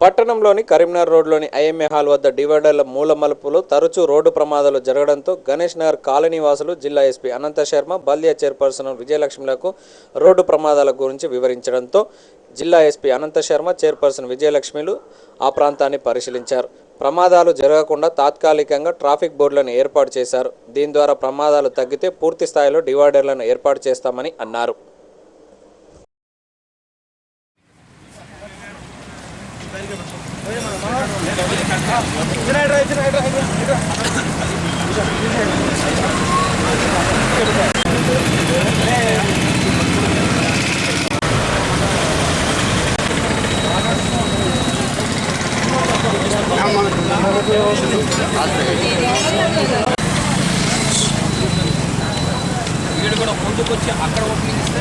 పట్టణంలోని కరీంనగర్ రోడ్లోని IMA hall వద్ద డివైడర్ల మూల మలుపులు తరచూ రోడ్డు ప్రమాదాలు జరగడంతో గణేష్ నగర్ కాలనీ వాసులు జిల్లా ఎస్పీ అనంత శర్మ బల్దియా చైర్పర్సన్ విజయలక్ష్మిలకు రోడ్డు ప్రమాదాల గురించి వివరించడంతో జిల్లా ఎస్పీ అనంత శర్మ చైర్పర్సన్ విజయలక్ష్మిలు ఆ ప్రాంతాన్ని పరిశీలించారు. ప్రమాదాలు జరగకుండా తాత్కాలికంగా ట్రాఫిక్ బోర్డులను ఏర్పాటు చేశారు. దీని ద్వారా ప్రమాదాలు తగ్గితే పూర్తి స్థాయిలో డివైడర్లను ఏర్పాటు చేస్తామని అన్నారు. వీడు కూడా ముందుకు వచ్చి అక్కడ ఓపెనింగ్ ఇస్తే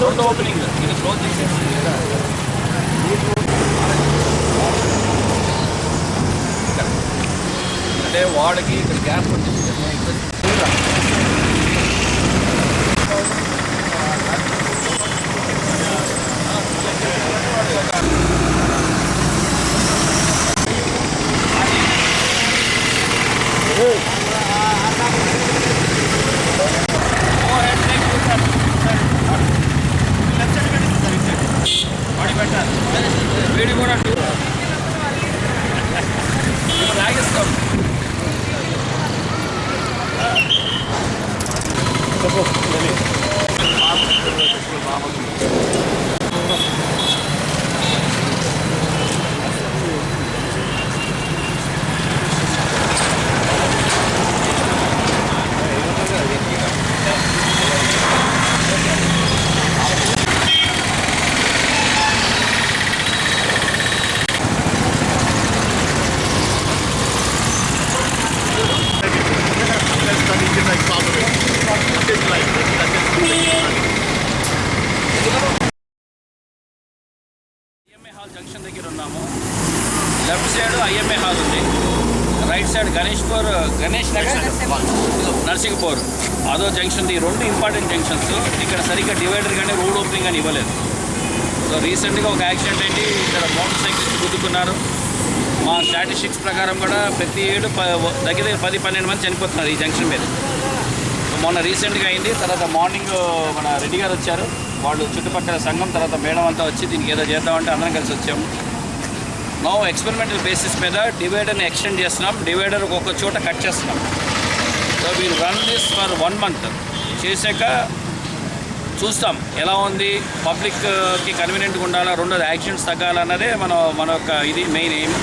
రెండు ఓపెనింగ్ ఇది క్లోజ్ చేసేసి ఇక్కడ. అంటే వాడికి ఇక్కడ గ్యాప్ వచ్చేసి వాడి పెట్టాలి వీడి కూడా టూ ఇప్పుడు లాగేస్తాం ఐఎంఏ హాల్ జంక్షన్ దగ్గర ఉన్నాము లెఫ్ట్ సైడ్ ఐఎంఏ హాల్ ఉంది. రైట్ సైడ్ గణేష్పూర్ గణేష్ నగర్ నర్సింగ్పూర్ అదో జంక్షన్ ఈ రెండు ఇంపార్టెంట్ జంక్షన్స్ ఇక్కడ సరిగ్గా డివైడర్ కానీ రోడ్ ఓపెనింగ్ కానీ ఇవ్వలేదు. సో రీసెంట్గా ఒక యాక్సిడెంట్ అయింది. ఇక్కడ మోటార్ సైకిల్స్ గుద్దుకున్నారు. మా స్టాటిస్టిక్స్ ప్రకారం కూడా ప్రతి ఏడు దగ్గర దగ్గర పది పన్నెండు మంది చనిపోతున్నారు ఈ జంక్షన్ మీద. సో మొన్న రీసెంట్గా అయింది. తర్వాత మార్నింగ్ మన రెడ్డి గారు వచ్చారు. వాళ్ళు చుట్టుపక్కల సంఘం తర్వాత మేడం అంతా వచ్చి దీనికి ఏదో చేద్దామంటే అందరం కలిసి వచ్చాము. నో ఎక్స్పెరిమెంటల్ బేసిస్ మీద డివైడర్ని ఎక్స్టెండ్ చేస్తున్నాం. డివైడర్ ఒక్కొక్క చోట కట్ చేస్తున్నాం. So we'll run this for one month చేశాక చూస్తాం ఎలా ఉంది పబ్లిక్కి కన్వీనియంట్గా ఉండాలా రెండోది యాక్సిడెంట్స్ తగ్గాలన్నదే మన మన యొక్క ఇది మెయిన్ ఎయిమ్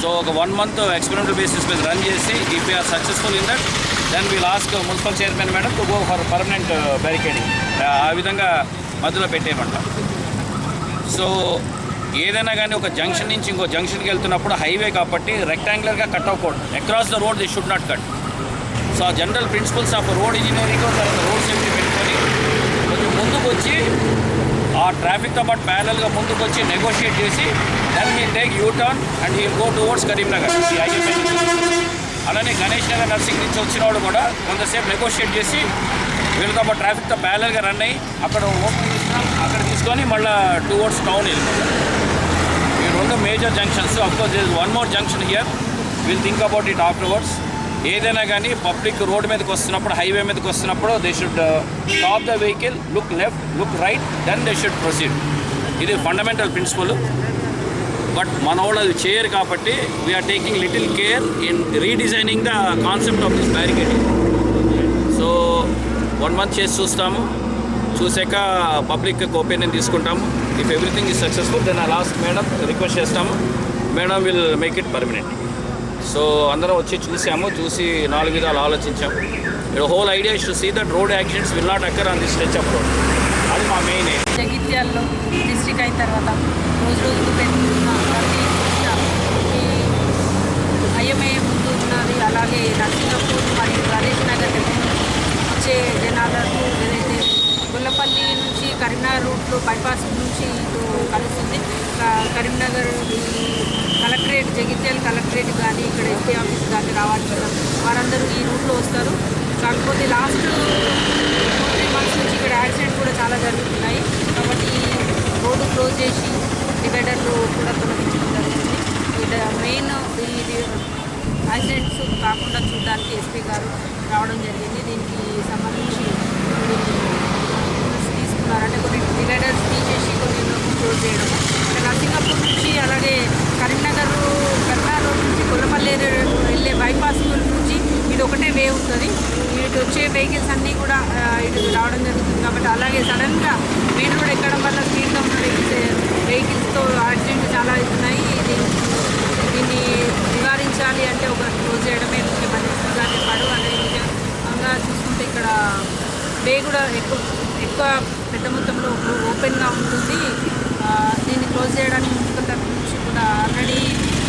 సో ఒక వన్ మంత్ ఎక్స్పెరిమెంటల్ బేసిస్ మీద రన్ చేసి if are successful in that then we'll ask municipal chairman madam to go for permanent barricading ఆ విధంగా మధ్యలో పెట్టేయమంటాం. సో ఏదైనా కానీ ఒక జంక్షన్ నుంచి ఇంకో జంక్షన్కి వెళ్తున్నప్పుడు హైవే కాబట్టి రెక్టాంగులర్గా కట్ అవ్వకూడదు. Across the road they should not cut so ఆ general principles of road engineering తర్వాత రోడ్ సేఫ్టీ పెట్టుకొని కొంచెం ముందుకు వచ్చి ఆ ట్రాఫిక్తో పాటు ప్యారల్గా ముందుకు వచ్చి నెగోషియేట్ చేసి then he take U turn and he go towards Karimnagar ఈ ఐఎంఐ అలానే గణేష్ నగర్ నర్సింగ్ నుంచి వచ్చిన వాడు కూడా కొంతసేపు నెగోషియేట్ చేసి వీళ్ళతో పాటు ట్రాఫిక్తో ప్యారల్గా రన్ అయ్యి అక్కడ ఓపెన్ చేసినాం అక్కడ తీసుకొని మళ్ళీ టువర్డ్స్ టౌన్ వెళ్ళిపోతాం. రెండు major junctions of course is one more junction here will think about it afterwards ఏదైనా కానీ పబ్లిక్ రోడ్ మీదకి వస్తున్నప్పుడు హైవే మీదకి వస్తున్నప్పుడు they should stop the vehicle look left look right then they should proceed ఇది fundamental principle but మన వాళ్ళు అది చేయరు కాబట్టి we're taking little care in redesigning the concept of this barricading so one month చేసి చూస్తాము. చూసాక పబ్లిక్ ఒపీనియన్ తీసుకుంటాము if everything is successful then ఆ లాస్ట్ మేడం రిక్వెస్ట్ చేస్తాము madam will make it permanent so అందరం వచ్చి చూసాము చూసి నాలుగు విధాలు ఆలోచించాము whole idea is to see that road accidents will not occur on the stretch of road అది మా మెయిన్ జగిత్యాల్లో డిస్ట్రిక్ట్ అయిన తర్వాత రోజు రోజుకు పెరుగుతున్న ప్రతి ఐఎంఏ ముందు ఉన్నది అలాగే నర్సింగపూర్ మరియు గణేష్ నగర్ వచ్చే జనాలకు ఏదైతే గొల్లపల్లి నుంచి కరీంనగర్ రూట్లో బైపాస్ నుంచి ఇటు కలుస్తుంది. క- కరీంనగర్ ఈ కలెక్టరేట్ జగిత్యాల కలెక్టరేట్ కానీ ఇక్కడ ఎస్పీ ఆఫీస్ కానీ రావాల్సిన వారందరూ ఈ రూట్లో వస్తారు. కాకపోతే లాస్ట్ టూ త్రీ మంత్స్ నుంచి ఇక్కడ యాక్సిడెంట్ కూడా చాలా జరుగుతున్నాయి. కాబట్టి రోడ్డు క్లోజ్ చేసి డివైడర్లు కూడా తొలగించడం జరుగుతుంది ఇక్కడ మెయిన్ ఇది యాక్సిడెంట్స్ కాకుండా చూడడానికి ఎస్పీ గారు రావడం జరిగింది. దీనికి సంబంధించి కొన్ని తీసుకున్నారు అంటే కొన్ని డివైడర్స్ తీసేసి కొన్ని క్లోజ్ చేయడం. నరసింగపూర్ నుంచి అలాగే కరీంనగర్ కరీంనగర్ రోడ్ నుంచి కొల్లపల్లి వెళ్ళే బైపాస్ నుంచి ఇది ఒకటే వే ఉంటుంది. ఇటు వచ్చే వెహికల్స్ అన్నీ కూడా ఇటు రావడం జరుగుతుంది. కాబట్టి అలాగే సడన్గా మెయిన్ రోడ్ ఎక్కడం వల్ల స్పీడ్గా ఉన్న వెహికల్స్తో యాక్సిడెంట్ చాలా అవుతున్నాయి. ఇది దీన్ని నివారించాలి అంటే ఒక క్లోజ్ చేయడమే ముఖ్యమంత్రి గారు చెప్పాడు అదే విధంగా చూసుకుంటే ఇక్కడ వే కూడా ఎక్కువ ఎక్కువ పెద్ద మొత్తంలో ఓపెన్గా ఉంటుంది. క్లోజ్ చేయడానికి మున్సిపల్ తరఫు నుంచి కూడా ఆల్రెడీ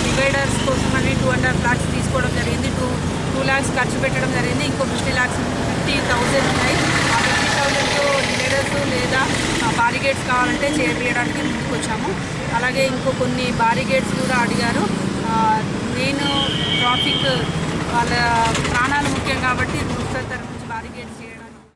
డివైడర్స్ కోసం అని టూ అండ్ హాఫ్ ల్యాక్స్ తీసుకోవడం జరిగింది. టూ టూ ల్యాక్స్ ఖర్చు పెట్టడం జరిగింది. ఇంకో ఫిఫ్టీ ల్యాక్స్ ఫిఫ్టీ థౌజండ్ ఉన్నాయి. ఆ ఫిఫ్టీ థౌజండ్తో డివైడర్స్ లేదా బారిగేట్స్ కావాలంటే చేర్పించడానికి ముందుకు వచ్చాము. అలాగే ఇంకో కొన్ని బారిగేట్స్ కూడా అడిగారు. నేను ట్రాఫిక్ వాళ్ళ ప్రాణాలు ముఖ్యం కాబట్టి మున్సిపల్ తరఫు నుంచి బారిగేట్స్